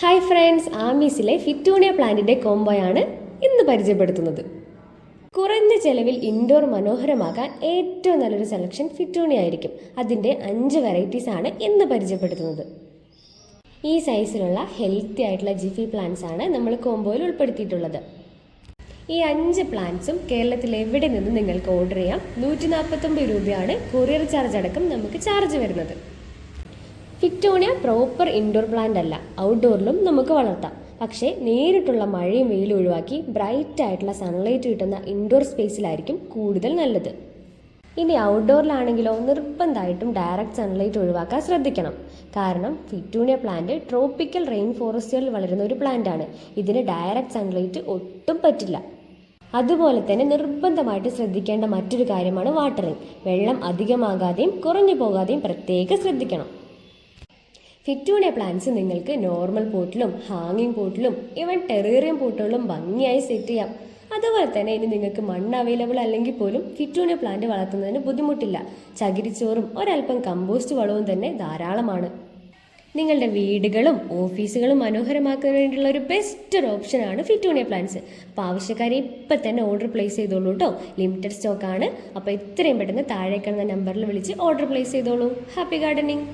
Hi friends ആമീസിലെ fittonia പ്ലാന്റിന്റെ കോംബോയാണ് ഇന്ന് പരിചയപ്പെടുത്തുന്നത്. കുറഞ്ഞ ചെലവിൽ ഇൻഡോർ മനോഹരമാകാൻ ഏറ്റവും നല്ലൊരു സെലക്ഷൻ ഫിറ്റൂണിയ ആയിരിക്കും. അതിന്റെ അഞ്ച് വെറൈറ്റീസ് ആണ് ഇന്ന് പരിചയപ്പെടുത്തുന്നത്. ഈ സൈസിലുള്ള ഹെൽത്തി ആയിട്ടുള്ള ജിഫി പ്ലാന്റ്സ് ആണ് നമ്മൾ കോംബോയിൽ ഉൾപ്പെടുത്തിയിട്ടുള്ളത്. ഈ അഞ്ച് പ്ലാന്റ്സും കേരളത്തിൽ എവിടെ നിന്നും നിങ്ങൾക്ക് ഓർഡർ ചെയ്യാം? നൂറ്റി നാൽപ്പത്തൊമ്പത് രൂപയാണ് കൊറിയർ ചാർജ് അടക്കം നമുക്ക് ചാർജ് വരുന്നത്. ഫിക്ടോണിയ പ്രോപ്പർ ഇൻഡോർ പ്ലാന്റ് അല്ല ഔട്ട്ഡോറിലും നമുക്ക് വളർത്താം. പക്ഷേ നേരിട്ടുള്ള മഴയും വെയിലും ഒഴിവാക്കി ബ്രൈറ്റ് ആയിട്ടുള്ള സൺലൈറ്റ് കിട്ടുന്ന ഇൻഡോർ സ്പേസിലായിരിക്കും കൂടുതൽ നല്ലത്. ഇനി ഔട്ട്ഡോറിലാണെങ്കിലോ നിർബന്ധമായിട്ടും ഡയറക്റ്റ് സൺലൈറ്റ് ഒഴിവാക്കാൻ ശ്രദ്ധിക്കണം. കാരണം ഫിറ്റൂണിയ പ്ലാന്റ് ട്രോപ്പിക്കൽ റെയിൻ ഫോറസ്റ്റുകളിൽ വളരുന്ന ഒരു പ്ലാന്റ് ആണ് ഇതിന് ഡയറക്റ്റ് സൺലൈറ്റ് ഒട്ടും പറ്റില്ല. അതുപോലെ തന്നെ നിർബന്ധമായിട്ട് ശ്രദ്ധിക്കേണ്ട മറ്റൊരു കാര്യമാണ് വാട്ടറിങ് വെള്ളം അധികമാകാതെയും കുറഞ്ഞു പോകാതെയും പ്രത്യേകം ശ്രദ്ധിക്കണം. ഫിറ്റൂണിയ പ്ലാന്റ്സ് നിങ്ങൾക്ക് നോർമൽ പോട്ടിലും ഹാങ്ങിങ് പോട്ടിലും ഇവൻ ടെറേറിയം പോട്ടുകളിലും ഭംഗിയായി സെറ്റ് ചെയ്യാം. അതുപോലെ തന്നെ ഇനി നിങ്ങൾക്ക് മണ്ണ് അവൈലബിൾ അല്ലെങ്കിൽ പോലും ഫിറ്റൂണിയ പ്ലാന്റ് വളർത്തുന്നതിന് ബുദ്ധിമുട്ടില്ല. ചകിരിച്ചോറും ഒരല്പം കമ്പോസ്റ്റ് വളവും തന്നെ ധാരാളമാണ്. നിങ്ങളുടെ വീടുകളും ഓഫീസുകളും മനോഹരമാക്കാൻ വേണ്ടിയുള്ള ഒരു ബെസ്റ്റ് ഒരു ഓപ്ഷനാണ് ഫിറ്റൂണിയ പ്ലാന്റ്സ് അപ്പോൾ ആവശ്യക്കാരെ ഇപ്പം തന്നെ ഓർഡർ പ്ലേസ് ചെയ്തോളൂ കേട്ടോ ലിമിറ്റഡ് സ്റ്റോക്കാണ് അപ്പോൾ എത്രയും പെട്ടെന്ന് താഴെ കാണുന്ന നമ്പറിൽ വിളിച്ച് ഓർഡർ പ്ലേസ് ചെയ്തോളൂ. Happy gardening